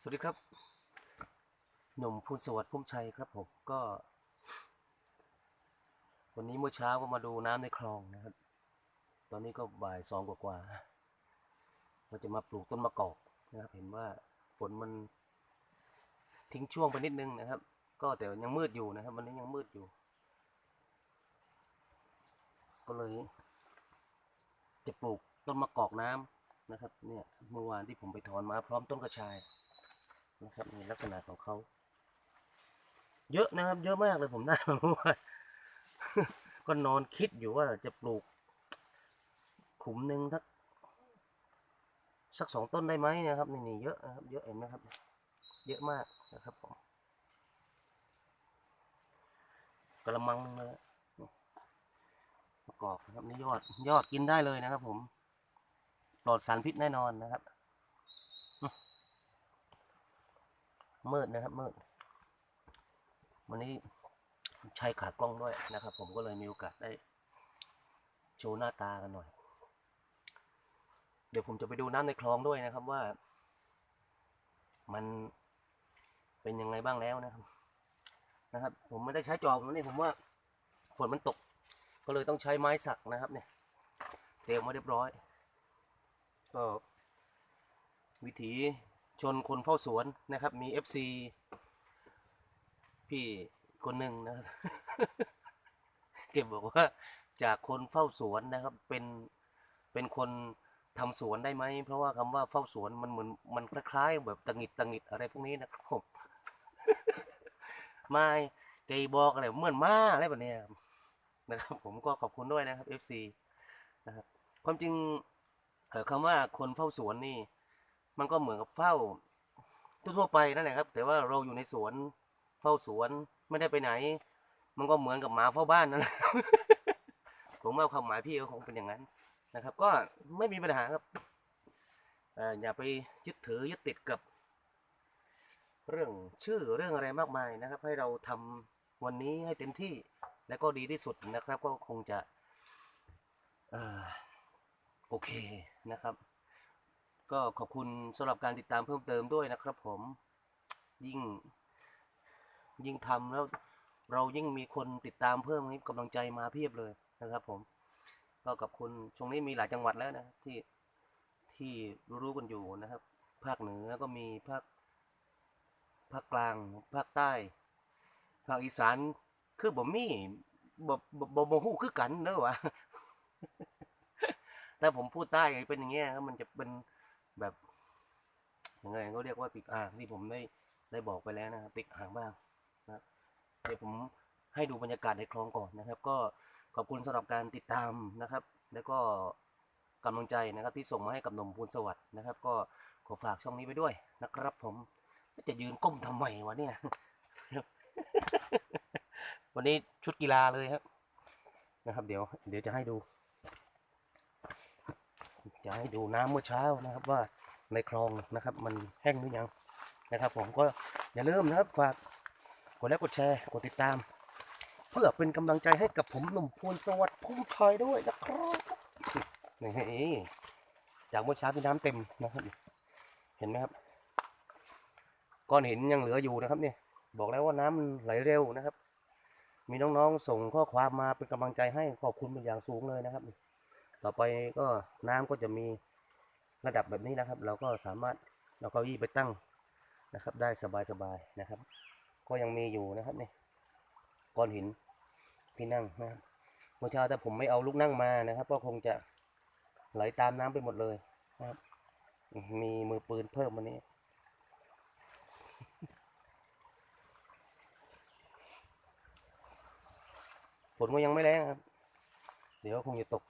สวัสดีครับ หนุ่มพูนสวัสดิ์พุ่มชัยครับผมก็ วันนี้เมื่อเช้าก็มาดูน้ำในคลองนะครับ ตอนนี้ก็บ่ายสองกว่าๆเราจะมาปลูกต้นมะกอกนะครับ เห็นว่าฝนมันทิ้งช่วงไปนิดนึงนะครับ ก็แต่ยังมืดอยู่นะครับ วันนี้ยังมืดอยู่ ก็เลย จะปลูกต้นมะกอกน้ำนะครับเนี่ยเมื่อวานที่ผมไปถอนมาพร้อมต้นกระชาย นะครับนี่ลักษณะของเขา เยอะนะครับ เยอะมากเลยผมได้มาเมื่อวานก็นอนคิดอยู่ว่าจะปลูก ขุมหนึ่งสักสักสองต้นได้ไหมนะครับนี่นี่เยอะนะครับ เยอะเห็นไหมครับ เยอะมากนะครับผมกระมังนึงเลยประกอบนะครับนี่ยอดยอดกินได้เลยนะครับ ผมปลอดสารพิษแน่นอนนะครับ มืดนะครับมืด วันนี้ใช้ขากล้องด้วยนะครับ ผมก็เลยมีโอกาสได้โชว์หน้าตากันหน่อย เดี๋ยวผมจะไปดูน้ำในคลองด้วยนะครับว่า มันเป็นยังไงบ้างแล้วนะครับ นะครับ ผมไม่ได้ใช้จอบนนี้ผมว่าฝนมันตก ก็เลยต้องใช้ไม้สักนะครับ เนี่ยเตรียมมาเรียบร้อย ก็วิถี ชนคนเฝ้าสวนนะครับ มี FC พี่คนหนึ่งนะครับเก็บบอกว่าจากคนเฝ้าสวนนะครับ เป็นเป็นคนทำสวนได้ไหมเพราะว่าคำว่าเฝ้าสวนมันเหมือนมันคล้ายๆ แบบตังหิดตังหิดอะไรพวกนี้นะครับผมไม่ใจบอกอะไรเหมือนมาอะไรแบบเนี้ยนะครับ ผมก็ขอบคุณด้วยนะครับ FC นะครับความจริงเออคำว่าคนเฝ้าสวนนี่ มันก็เหมือนกับเฝ้าทั่วไปนั่นแหละครับ แต่ว่าเราอยู่ในสวนเฝ้าสวนไม่ได้ไปไหน มันก็เหมือนกับหมาเฝ้าบ้านนั่นแหละผมว่าความหมายพี่ก็คงเป็นอย่างนั้นนะครับ ก็ไม่มีปัญหาครับอย่าไปยึดถือยึดติดกับ เรื่องชื่อเรื่องอะไรมากมายนะครับ ให้เราทำวันนี้ให้เต็มที่และก็ดีที่สุดนะครับ ก็คงจะอโอเคนะครับ ก็ขอบคุณสำหรับการติดตามเพิ่มเติมด้วยนะครับ ผมยิ่ง ยิ่งทำแล้วเรายิ่งมีคนติดตามเพิ่มให้กำลังใจมาเพียบเลยนะครับ ผม ก็ขอบคุณช่วงนี้มีหลายจังหวัดแล้วนะที่ที่รู้ๆกันอยู่นะครับ ภาคเหนือก็มีภาคภาคกลางภาคใต้ ภาคอีสานคือบ่มีบ่บ่บ่ฮู้คือกันเด้อวะถ้าผมพูดใต้เป็นอย่างเงี้ยมันจะเป็น แบบยังไงเขาเรียกว่าติดอ่างที่ผมได้ได้บอกไปแล้วนะครับติดอ่างบ้างนะเดี๋ยวผมให้ดูบรรยากาศในคลองก่อนนะครับ ก็ขอบคุณสำหรับการติดตามนะครับ แล้วก็กำลังใจนะครับที่ส่งมาให้กับหนมพูนสวัสด์นะครับ ก็ขอฝากช่องนี้ไปด้วยนะครับ ผมจะยืนก้มทำไมวะเนี่ยวันนี้ชุดกีฬาเลยครับนะครับ เดี๋ยว เดี๋ยวจะให้ดู จะให้ดูน้ำเมื่อเช้านะครับว่าในคลองนะครับ มันแห้งหรือยังนะครับ ผมก็อย่าลืมนะครับฝากกดไลค์กดแชร์กดติดตาม เพื่อเป็นกำลังใจให้กับผมหนุ่มพลสวัสดิ์พุ่มพลอยด้วยนะครับนี่จากเมื่อเช้าที่น้ำเต็มนะครับ เห็นไหมครับก้อนหินยังเหลืออยู่นะครับเนี่ยบอกแล้วว่าน้ำไหลเร็วนะครับ มีน้องๆส่งข้อความมาเป็นกำลังใจให้ขอบคุณเป็นอย่างสูงเลยนะครับ ต่อไปก็น้ำก็จะมีระดับแบบนี้นะครับ เราก็สามารถเราเก้าอี้ไปตั้งนะครับ ได้สบายๆนะครับ ก็ยังมีอยู่นะครับนี่ก้อนหินที่นั่งนะครับเมื่อเช้าถ้าผมไม่เอาลูกนั่งมานะครับ ก็คงจะไหลตามน้ำไปหมดเลยนะครับ มีมือปืนเพิ่มวันนี้ฝนก็ยังไม่แรงครับ เดี๋ยวคงจะตก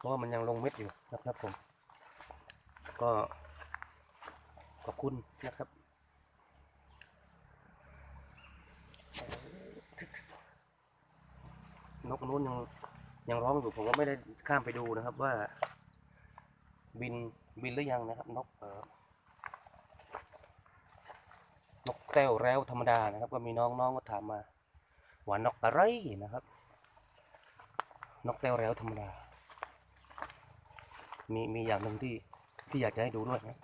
เพราะว่ามันยังลงเม็ดอยู่นะครับผม ก็ขอบคุณนะครับนกนู้นยังยังร้องอยู่ผมก็ไม่ได้ข้ามไปดูนะครับว่า บินบินหรือยังนะครับ นกเออนกแต้วแล้วธรรมดานะครับ ก็มีน้องน้องก็ถามมาว่านกอะไรนะครับ นกแต้วแล้วธรรมดา มีมีอย่างหนึ่งที่ที่อยากจะให้ดูด้วยนะ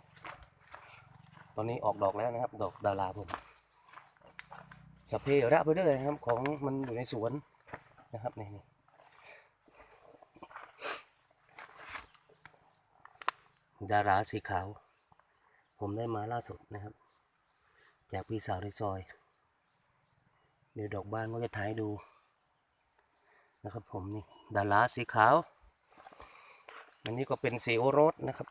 ตอนนี้ออกดอกแล้วนะครับ ดอกดาราผมสพเพระไปเรื่อยนะครับ ของมันอยู่ในสวนนะครับนี่นี่ดาราสีขาว ผมได้มาล่าสุดนะครับ จากพี่สาวในซอยเดี๋ยวดอกบานก็จะถ่ายดูนะครับผมนี่ดาราสีขาว อันนี้ก็เป็นสีโอรสนะครับ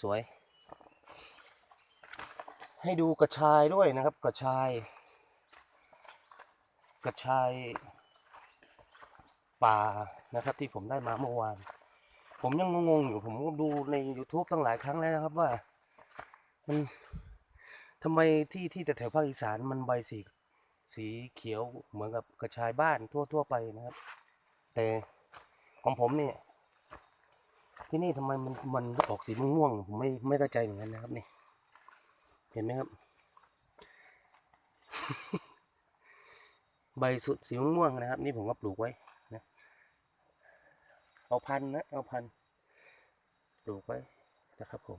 สวย ให้ดูกระชายด้วยนะครับ กระชาย กระชายป่านะครับ ที่ผมได้มาเมื่อวาน ผมยังงงๆอยู่ผมก็ดูใน YouTube ตั้งหลายครั้งแล้วนะครับว่า มันทำไมที่ที่แต่แถวภาคอีสานมันใบสี สีเขียวเหมือนกับกระชายบ้านทั่วทั่วไปนะครับ แต่ของผมเนี่ยที่นี่ทำไมมันมันออกสีม่วงๆผมไม่ไม่เข้าใจเหมือนกันนะครับนี่ เห็นไหมครับ ใบสุดสีม่วงนะครับ นี่ผมก็ปลูกไว้นะเอาพันนะเอาพันปลูกไว้นะครับผม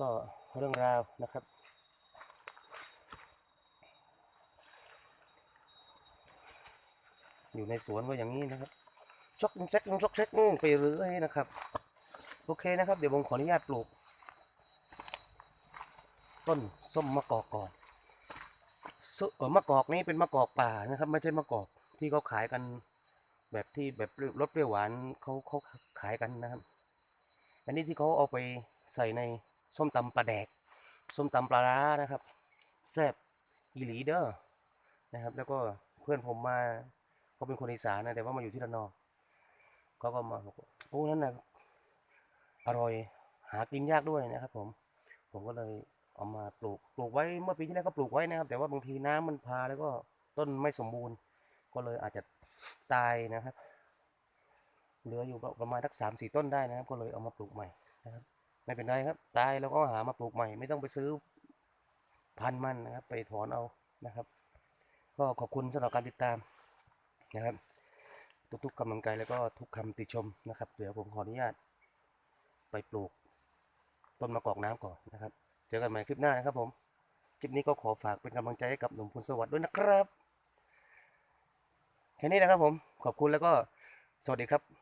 ก็เรื่องราวนะครับ อยู่ในสวนก็อย่างนี้นะครับช็อกเซ็กชกเซ็กไปเรื่อยนะครับ โอเคนะครับ เดี๋ยวผมขออนุญาตปลูก ต้นส้มมะกอกก่อนมะกอกนี่เป็นมะกอกป่านะครับ ไม่ใช่มะกอกที่เขาขายกัน แบบที่แบบรสเปรี้ยวหวานเขาเขาขายกันนะครับ อันนี้ที่เขาเอาไปใส่ในส้มตำปลาแดก ส้มตำปลาร้านะครับแซ่บอีหลีเดอร์นะครับ แล้วก็เพื่อนผมมา เขาเป็นคนอีสานนะแต่ว่ามาอยู่ที่ระนองเขาก็มาบอกโอ้นั่นนะอร่อยหากินยากด้วยนะครับ ผม ผมก็เลยเอามาปลูกปลูกไว้เมื่อปีที่แล้วก็ปลูกไว้นะครับ แต่ว่าบางทีน้ำมันพาแล้วก็ต้นไม่สมบูรณ์ ก็เลยอาจจะตายนะครับ เหลืออยู่ประมาณสักสามสี่ต้นได้นะครับ ก็เลยเอามาปลูกใหม่นะครับ ไม่เป็นไรครับ ตายแล้วก็หามาปลูกใหม่ ไม่ต้องไปซื้อพันมันนะครับ ไปถอนเอานะครับ ก็ขอบคุณสำหรับการติดตาม นะครับ ทุกๆกำลังใจแล้วก็ทุกคำติชมนะครับ เดี๋ยวผมขออนุญาต ไปปลูกต้นมะกอกน้ำก่อนนะครับ เจอกันใหม่คลิปหน้านะครับผม คลิปนี้ก็ขอฝากเป็นกำลังใจให้กับหนุ่มพลสวัสดิ์ด้วยนะครับ แค่นี้นะครับผม ขอบคุณแล้วก็สวัสดีครับ